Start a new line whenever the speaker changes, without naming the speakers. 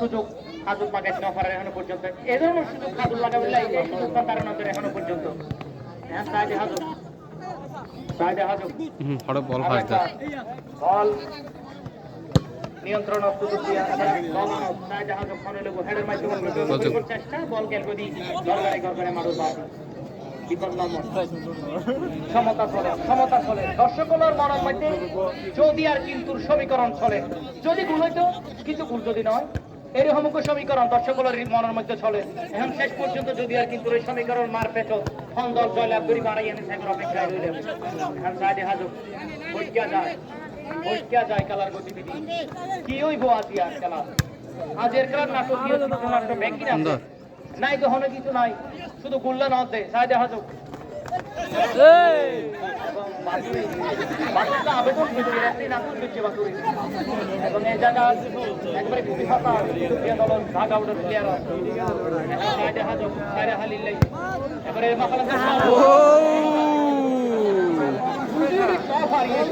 সুযোগ খাদুল অফারের এখনও পর্যন্ত। এ ধরনের সুযোগ খাদুল লাগাবে না, এই সুযোগটা তার নজরে এখনও পর্যন্ত। হ্যাঁ সাইডে হাজুক সাইডে হাজুক
বল ফাঁস দেয়
বল। নিয়ন্ত্রণ দিয়ে বল। সাইডে হাজুক ফোনে লেগো হেডের মাধ্যমে। চেষ্টা বল গেল গদি গড়গড়ে গড়গড়ে মারু বিপদ সমতা চলে সমতা চলে দর্শকগুলোর মনের মধ্যে যদি আর কিন্তু সমীকরণ চলে। যদি ভুল হইতো কিছু ভুল যদি নয় এরকম সমীকরণ। দর্শকগুলোর মনের মধ্যে চলে। এখন শেষ পর্যন্ত যদি আর কিন্তু এই সমীকরণ মার পেছ ফোন দল জয়লাভ করি বাড়াই এনে সাগর অপেক্ষায় রইলে। এখন সাইডে হাজুক বসকিয়া যায়। বসকিয়া যায় খেলার গতিবিধি। কি হইব আজি আর খেলা? আজের খেলার নাটক কি নাটক ব্যাংকিং আছে। নাই তো হনে কিছু নাই। শুধু গুল্লা নদ সাইডে হাজুক। আবেদন এখন এই জায়গা একবারে খুবই সুপ্রিয়া দল ঢাকা উঠে প্লেয়ার এবারে মাখালা সব হারিয়ে